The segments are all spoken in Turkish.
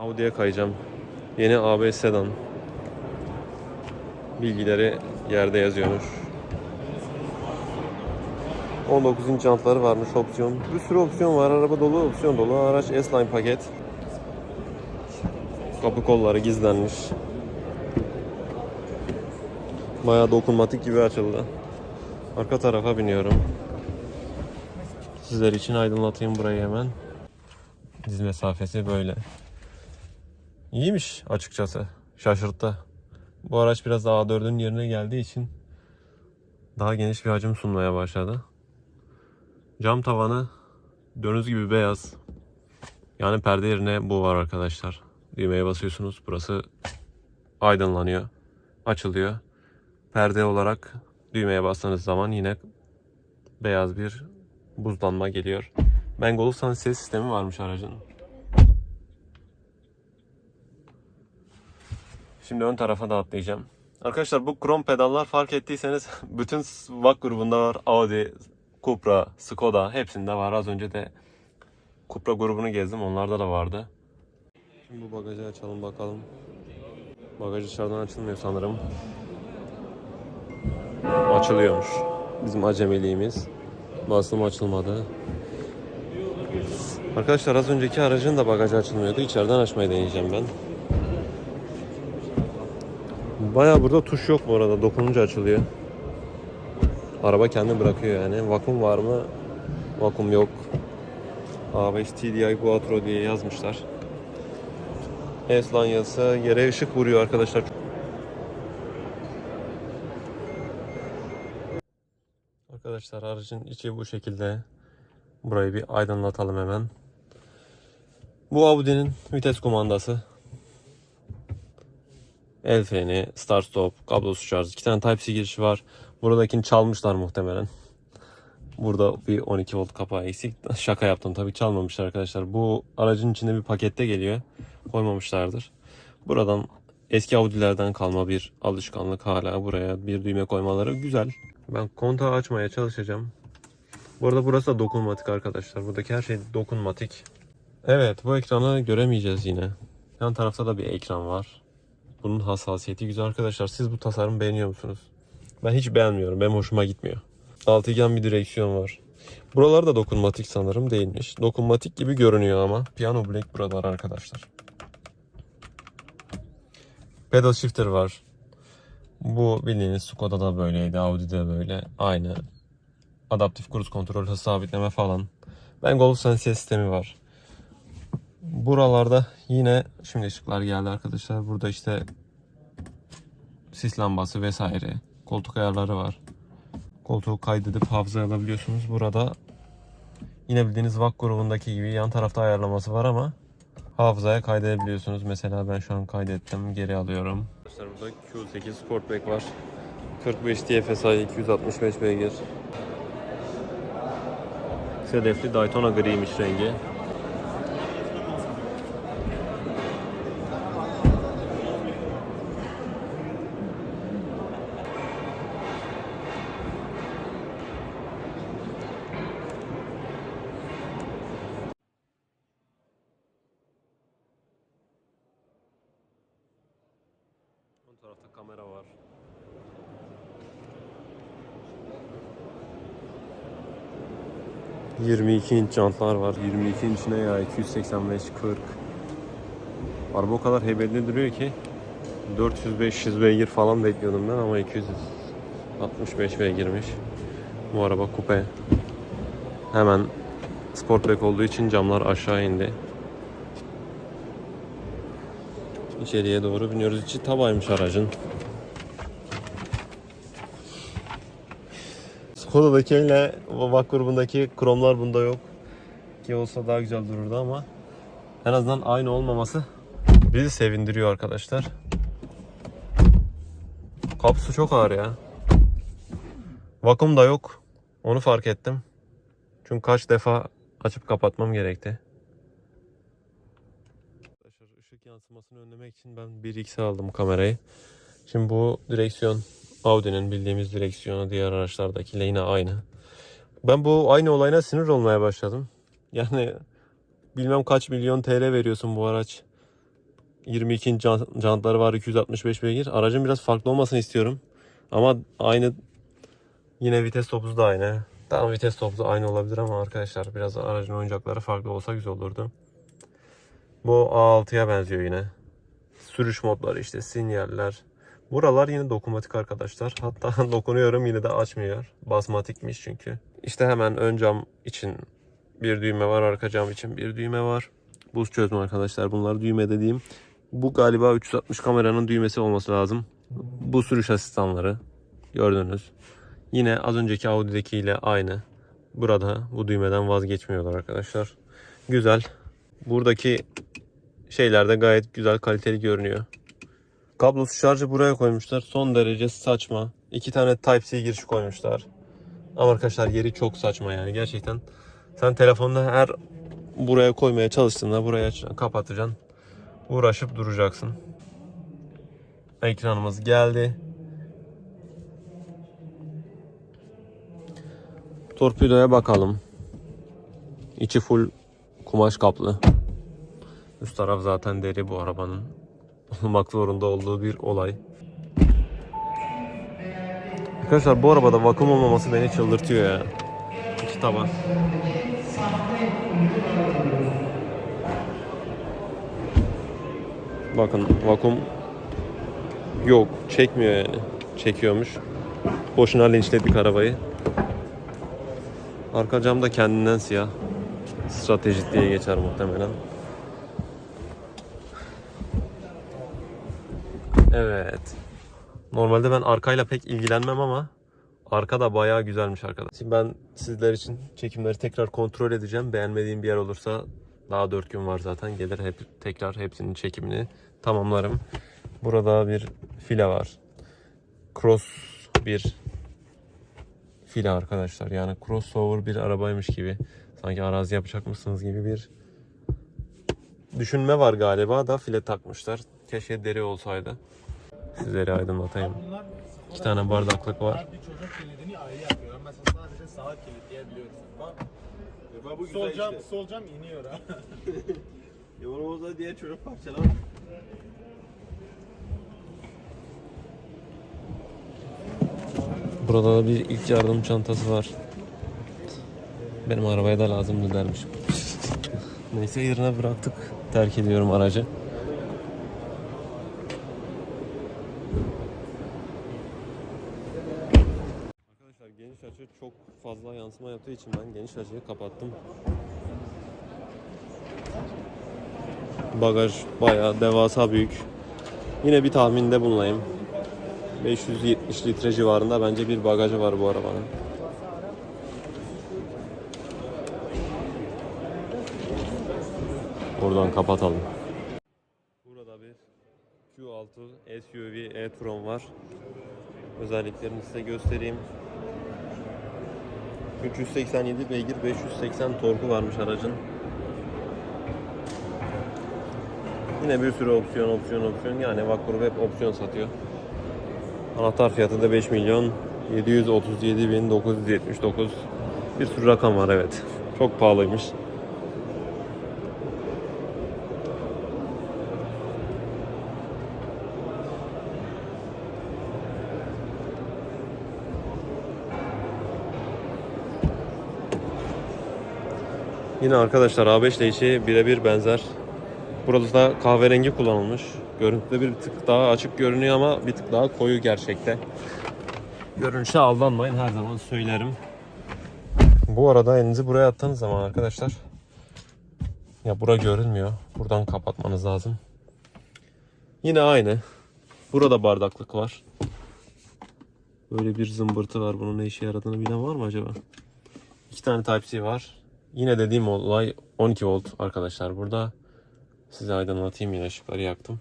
Audi'ye kayacağım. Yeni AB sedan. Bilgileri yerde yazıyormuş. 19 inç jantları varmış opsiyon. Bir sürü opsiyon var. Araba dolu, opsiyon dolu. Araç S-Line paket. Kapı kolları gizlenmiş. Bayağı dokunmatik gibi açıldı. Arka tarafa biniyorum. Sizler için aydınlatayım burayı hemen. Diz mesafesi böyle. İyiymiş açıkçası. Şaşırttı. Bu araç biraz daha A4'ün yerine geldiği için daha geniş bir hacim sunmaya başladı. Cam tavanı dönüz gibi beyaz. Yani perde yerine bu var arkadaşlar. Düğmeye basıyorsunuz. Burası aydınlanıyor. Açılıyor. Perde olarak düğmeye bastığınız zaman yine beyaz bir buzlanma geliyor. Bangoluf Sound ses sistemi varmış aracın. Şimdi ön tarafa da atlayacağım. Arkadaşlar bu krom pedallar fark ettiyseniz bütün VAK grubunda var. Audi, Cupra, Skoda hepsinde var. Az önce de Cupra grubunu gezdim. Onlarda da vardı. Şimdi bu bagajı açalım bakalım. Bagaj dışarıdan açılmıyor sanırım. Açılıyormuş. Bizim acemiliğimiz. Basım açılmadı. Arkadaşlar az önceki aracın da bagajı açılmıyordu. İçeriden açmayı deneyeceğim ben. Baya burada tuş yok bu arada. Dokununca açılıyor. Araba kendi bırakıyor yani. Vakum var mı? Vakum yok. A5 TDI Quattro diye yazmışlar. S-Line yazısı yere ışık vuruyor arkadaşlar. Arkadaşlar aracın içi bu şekilde. Burayı bir aydınlatalım hemen. Bu Audi'nin vites kumandası. El freni, start stop, kablosuz şarj. iki tane Type-C girişi var. Buradakini çalmışlar muhtemelen. Burada bir 12 volt kapağı eksik. Şaka yaptım tabii çalmamışlar arkadaşlar. Bu aracın içinde bir pakette geliyor. Koymamışlardır. Buradan eski Audi'lerden kalma bir alışkanlık hala buraya bir düğme koymaları güzel. Ben kontağı açmaya çalışacağım. Bu arada burası da dokunmatik arkadaşlar. Buradaki her şey dokunmatik. Evet bu ekranı göremeyeceğiz yine. Yan tarafta da bir ekran var. Bunun hassasiyeti güzel arkadaşlar. Siz bu tasarımı beğeniyor musunuz? Ben hiç beğenmiyorum. Benim hoşuma gitmiyor. Altıgen bir direksiyon var. Buralar da dokunmatik sanırım değilmiş. Dokunmatik gibi görünüyor ama. Piano Black buralar arkadaşlar. Pedal shifter var. Bu bildiğiniz Skoda'da böyleydi. Audi'de böyle. Aynı. Adaptif cruise kontrol, hız sabitleme falan. Ben Golf Sense sistemi var. Buralarda yine şimdi ışıklar geldi arkadaşlar. Burada işte sis lambası vesaire. Koltuk ayarları var. Koltuğu kaydedip hafıza alabiliyorsunuz. Burada yine bildiğiniz VAK grubundaki gibi yan tarafta ayarlaması var ama hafızaya kaydedebiliyorsunuz. Mesela ben şu an kaydettim. Geri alıyorum. Arkadaşlar burada Q8 Sportback var. 45 TFSI 265 beygir. Sedefli Daytona griymiş rengi. Tarafta kamera var. ...22 inç jantlar var. 22 inçine ya 285 40. Araba o kadar heybetli duruyor ki 400-500 beygir falan bekliyordum ben ama 265 beygirmiş. Bu araba kupe. Hemen Sportback olduğu için camlar aşağı indi. İçeriye doğru biniyoruz. İçi tabaymış aracın. Skoda'dakiyle VAK grubundaki kromlar bunda yok. Ki olsa daha güzel dururdu ama en azından aynı olmaması bizi sevindiriyor arkadaşlar. Kapısı çok ağır ya. Vakum da yok. Onu fark ettim. Çünkü kaç defa açıp kapatmam gerekti. Arkadaşlar ışık yansımasını önlemek için ben 1x aldım kamerayı. Şimdi bu direksiyon Audi'nin bildiğimiz direksiyonu diğer araçlardakiyle yine aynı. Ben bu aynı olayına sinir olmaya başladım. Yani bilmem kaç milyon TL veriyorsun bu araç. 22 inç can- jantları var 265 beygir. Aracın biraz farklı olmasını istiyorum. Ama aynı yine vites topuzu da aynı. Tamam vites topuzu aynı olabilir ama arkadaşlar biraz aracın oyuncakları farklı olsa güzel olurdu. Bu A6'ya benziyor yine. Sürüş modları işte sinyaller. Buralar yine dokunmatik arkadaşlar. Hatta dokunuyorum yine de açmıyor. Basmatikmiş çünkü. İşte hemen ön cam için bir düğme var. Arka cam için bir düğme var. Buz çözme arkadaşlar. Bunlar düğme dediğim. Bu galiba 360 kameranın düğmesi olması lazım. Bu sürüş asistanları. Gördünüz. Yine az önceki Audi'dekiyle aynı. Burada bu düğmeden vazgeçmiyorlar arkadaşlar. Güzel. Buradaki şeyler de gayet güzel kaliteli görünüyor. Kablosuz şarjı buraya koymuşlar. Son derece saçma. İki tane Type-C girişi koymuşlar. Ama arkadaşlar yeri çok saçma yani gerçekten. Sen telefonda her buraya koymaya çalıştığında buraya kapatacaksın. Uğraşıp duracaksın. Ekranımız geldi. Torpidoya bakalım. İçi full kumaş kaplı. Üst taraf zaten deri bu arabanın. Olmak zorunda olduğu bir olay. Arkadaşlar bu arabada vakum olmaması beni çıldırtıyor ya. İki taban. Bakın vakum yok çekmiyor yani. Çekiyormuş. Boşuna linçledik arabayı. Arka cam da kendinden siyah. Stratejik diye geçer muhtemelen. Evet. Normalde ben arkayla pek ilgilenmem ama arka da bayağı güzelmiş arkadaşlar. Şimdi ben sizler için çekimleri tekrar kontrol edeceğim. Beğenmediğim bir yer olursa daha 4 gün var zaten. Gelir hep tekrar hepsinin çekimini tamamlarım. Burada bir file var. Cross bir file arkadaşlar. Yani crossover bir arabaymış gibi. Sanki arazi yapacakmışsınız gibi bir düşünme var galiba da file takmışlar. Keşke deri olsaydı. Sizleri aydınlatayım. İki tane bardaklık var. bir çocuk kilidini ayrı yapıyor. Mesela sadece sağa kilitleyebiliyorsun. Bak Bak bu güzel sol cam, işte. sol cam iniyor ha. Yorumumuzda diğer çocuk parçalar. Burada da bir ilk yardım çantası var. Benim arabaya da lazımdı dermiş. Neyse yerine bıraktık. Terk ediyorum aracı. Arkadaşlar geniş açı çok fazla yansıma yaptığı için ben geniş açıyı kapattım. Bagaj bayağı devasa büyük. Yine bir tahminde bulunayım. 570 litre civarında bence bir bagajı var bu arabanın. Buradan kapatalım. Burada bir Q6 SUV e-tron var. Özelliklerini size göstereyim. 387 beygir 580 torku varmış aracın. Yine bir sürü opsiyon opsiyon opsiyon yani Vakkur hep opsiyon satıyor. Anahtar fiyatı da 5 milyon 737 bin 979 bir sürü rakam var evet. Çok pahalıymış. Yine arkadaşlar A5 ile içi birebir benzer. Burada da kahverengi kullanılmış. Görüntüde bir tık daha açık görünüyor ama bir tık daha koyu gerçekte. Görünüşe aldanmayın her zaman söylerim. Bu arada elinizi buraya attığınız zaman arkadaşlar ya bura görünmüyor. Buradan kapatmanız lazım. Yine aynı. Burada bardaklık var. Böyle bir zımbırtı var. Bunun ne işe yaradığını bilen var mı acaba? İki tane Type-C var. Yine dediğim olay 12 volt arkadaşlar burada. Size aydınlatayım yine ışıkları yaktım.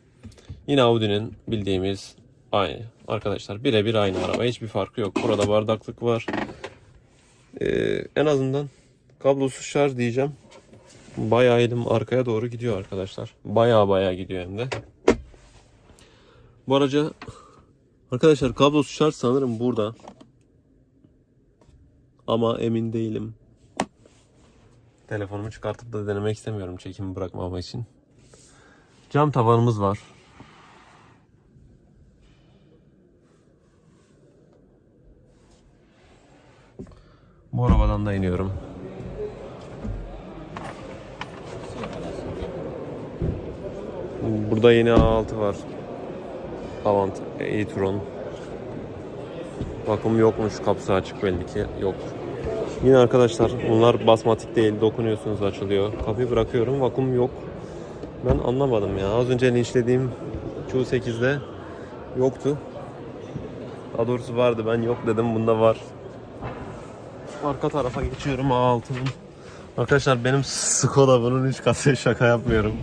Yine Audi'nin bildiğimiz aynı. Arkadaşlar birebir aynı araba. Hiçbir farkı yok. Burada bardaklık var. Ee, en azından kablosuz şarj diyeceğim. Bayağı elim arkaya doğru gidiyor arkadaşlar. Bayağı bayağı gidiyor hem de. Bu araca arkadaşlar kablosuz şarj sanırım burada. Ama emin değilim. Telefonumu çıkartıp da denemek istemiyorum çekimi bırakmam için. Cam tavanımız var. Bu arabadan da iniyorum. Burada yine A6 var. Avant e-tron. Vakum yokmuş. Kapısı açık belli ki. Yok. Yine arkadaşlar bunlar basmatik değil. Dokunuyorsunuz açılıyor. Kapıyı bırakıyorum. Vakum yok. Ben anlamadım ya. Az önce linçlediğim Q8'de yoktu. Daha doğrusu vardı. Ben yok dedim. Bunda var. Arka tarafa geçiyorum A6'nın. Arkadaşlar benim Skoda bunun 3 katı şaka yapmıyorum.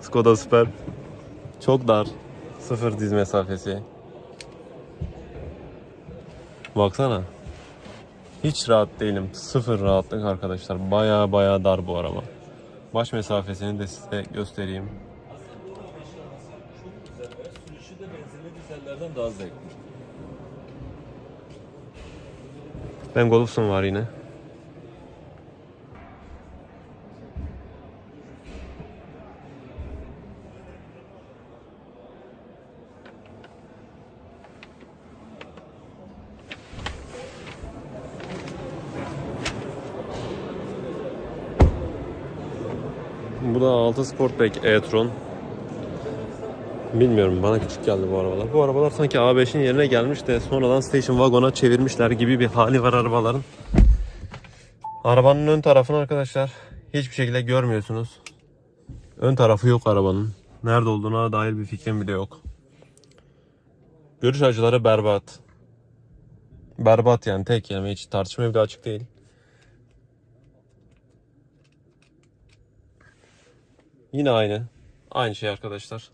Skoda Superb. Çok dar. Sıfır diz mesafesi. Baksana. Hiç rahat değilim. Sıfır rahatlık arkadaşlar. Baya baya dar bu araba. Baş mesafesini de size göstereyim. Ben Golf'sun var yine. Bu da 6 Sportback e-tron. Bilmiyorum bana küçük geldi bu arabalar. Bu arabalar sanki A5'in yerine gelmiş de sonradan station wagon'a çevirmişler gibi bir hali var arabaların. Arabanın ön tarafını arkadaşlar hiçbir şekilde görmüyorsunuz. Ön tarafı yok arabanın. Nerede olduğuna dair bir fikrim bile yok. Görüş açıları berbat. Berbat yani tek kelime hiç tartışmaya bile açık değil. Yine aynı. Aynı şey arkadaşlar.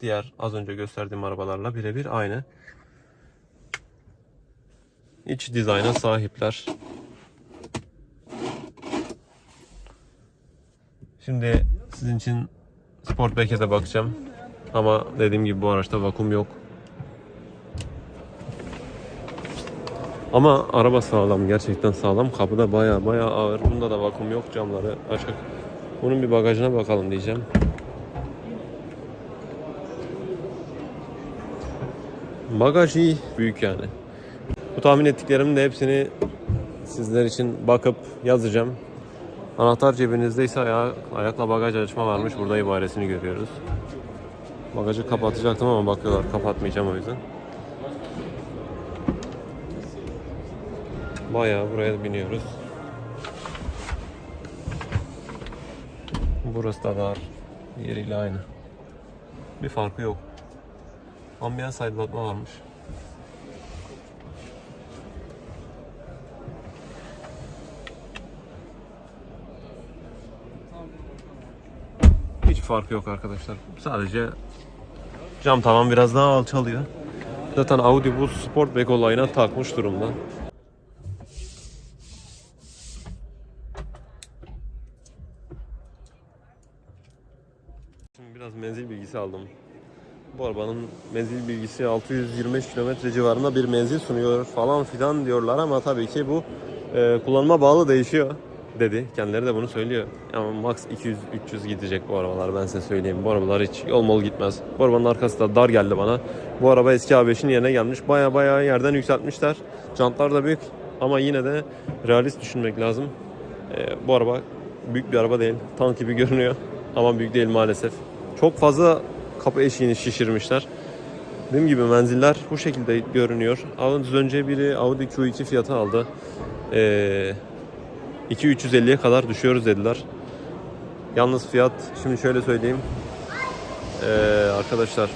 Diğer az önce gösterdiğim arabalarla birebir aynı. İç dizayna sahipler. Şimdi sizin için Sportback'e de bakacağım. Ama dediğim gibi bu araçta vakum yok. Ama araba sağlam. Gerçekten sağlam. Kapıda baya baya ağır. Bunda da vakum yok. Camları açık. Bunun bir bagajına bakalım diyeceğim. Bagaj iyi. Büyük yani. Bu tahmin ettiklerimin de hepsini sizler için bakıp yazacağım. Anahtar cebinizdeyse aya- ayakla bagaj açma varmış. Burada ibaresini görüyoruz. Bagajı kapatacaktım ama bakıyorlar kapatmayacağım o yüzden. Bayağı buraya biniyoruz. Burası da dar. Yeriyle aynı. Bir farkı yok. Ambiyans aydınlatma varmış. Hiç farkı yok arkadaşlar. Sadece cam tavan biraz daha alçalıyor. Zaten Audi bu Sportback olayına takmış durumda. Şimdi biraz menzil bilgisi aldım. Bu arabanın menzil bilgisi 625 kilometre civarında bir menzil sunuyor falan filan diyorlar ama tabii ki bu e, kullanıma bağlı değişiyor dedi. Kendileri de bunu söylüyor. Ama max 200-300 gidecek bu arabalar ben size söyleyeyim. Bu arabalar hiç yol mol gitmez. Bu arabanın arkası da dar geldi bana. Bu araba eski A5'in yerine gelmiş. Baya baya yerden yükseltmişler. Jantlar da büyük ama yine de realist düşünmek lazım. E, bu araba büyük bir araba değil. Tank gibi görünüyor ama büyük değil maalesef. Çok fazla kapı eşiğini şişirmişler. Dediğim gibi menziller bu şekilde görünüyor. Az önce biri Audi Q2 fiyatı aldı. Ee, 2.350'ye kadar düşüyoruz dediler. Yalnız fiyat şimdi şöyle söyleyeyim. Ee, arkadaşlar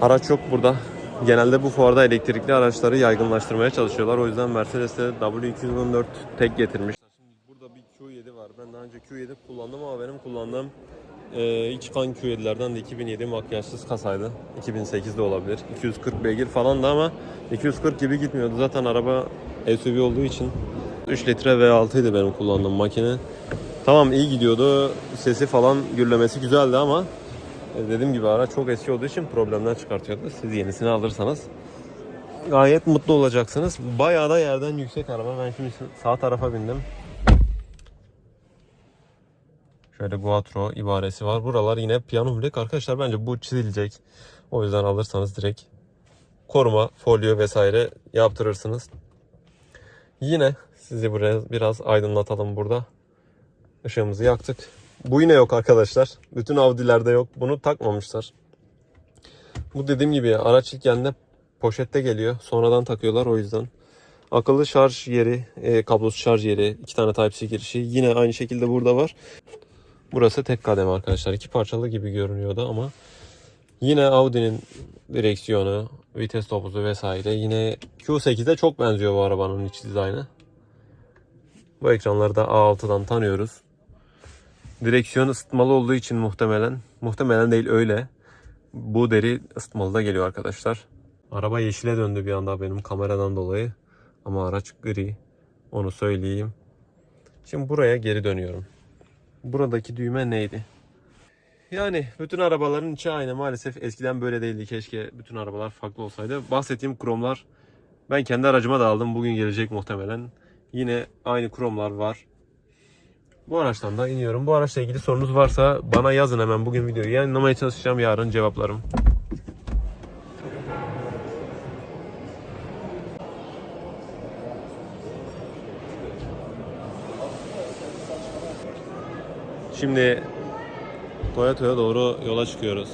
araç yok burada. Genelde bu fuarda elektrikli araçları yaygınlaştırmaya çalışıyorlar. O yüzden Mercedes de W214 tek getirmiş. Şimdi burada bir Q7 var. Ben daha önce Q7 kullandım ama benim kullandığım e, ilk çıkan Q7'lerden de 2007 makyajsız kasaydı. 2008'de olabilir. 240 beygir falan da ama 240 gibi gitmiyordu. Zaten araba SUV olduğu için 3 litre V6 idi benim kullandığım makine. Tamam iyi gidiyordu. Sesi falan gürlemesi güzeldi ama e, dediğim gibi araç çok eski olduğu için problemler çıkartıyordu. Siz yenisini alırsanız gayet mutlu olacaksınız. Bayağı da yerden yüksek araba. Ben şimdi sağ tarafa bindim. Şöyle Guatro ibaresi var. Buralar yine piyano black. Arkadaşlar bence bu çizilecek. O yüzden alırsanız direkt koruma, folyo vesaire yaptırırsınız. Yine sizi buraya biraz aydınlatalım burada. Işığımızı yaktık. Bu yine yok arkadaşlar. Bütün Audi'lerde yok. Bunu takmamışlar. Bu dediğim gibi araç ilk geldiğinde poşette geliyor. Sonradan takıyorlar o yüzden. Akıllı şarj yeri, e, kablosuz şarj yeri, iki tane Type-C girişi. Yine aynı şekilde burada var. Burası tek kademe arkadaşlar. İki parçalı gibi görünüyordu ama yine Audi'nin direksiyonu, vites topuzu vesaire. Yine Q8'e çok benziyor bu arabanın iç dizaynı. Bu ekranları da A6'dan tanıyoruz. Direksiyon ısıtmalı olduğu için muhtemelen, muhtemelen değil öyle. Bu deri ısıtmalı da geliyor arkadaşlar. Araba yeşile döndü bir anda benim kameradan dolayı. Ama araç gri. Onu söyleyeyim. Şimdi buraya geri dönüyorum. Buradaki düğme neydi? Yani bütün arabaların içi aynı. Maalesef eskiden böyle değildi. Keşke bütün arabalar farklı olsaydı. Bahsettiğim kromlar ben kendi aracıma da aldım. Bugün gelecek muhtemelen. Yine aynı kromlar var. Bu araçtan da iniyorum. Bu araçla ilgili sorunuz varsa bana yazın hemen bugün videoyu yayınlamaya çalışacağım. Yarın cevaplarım. Şimdi Toyota'ya doğru yola çıkıyoruz.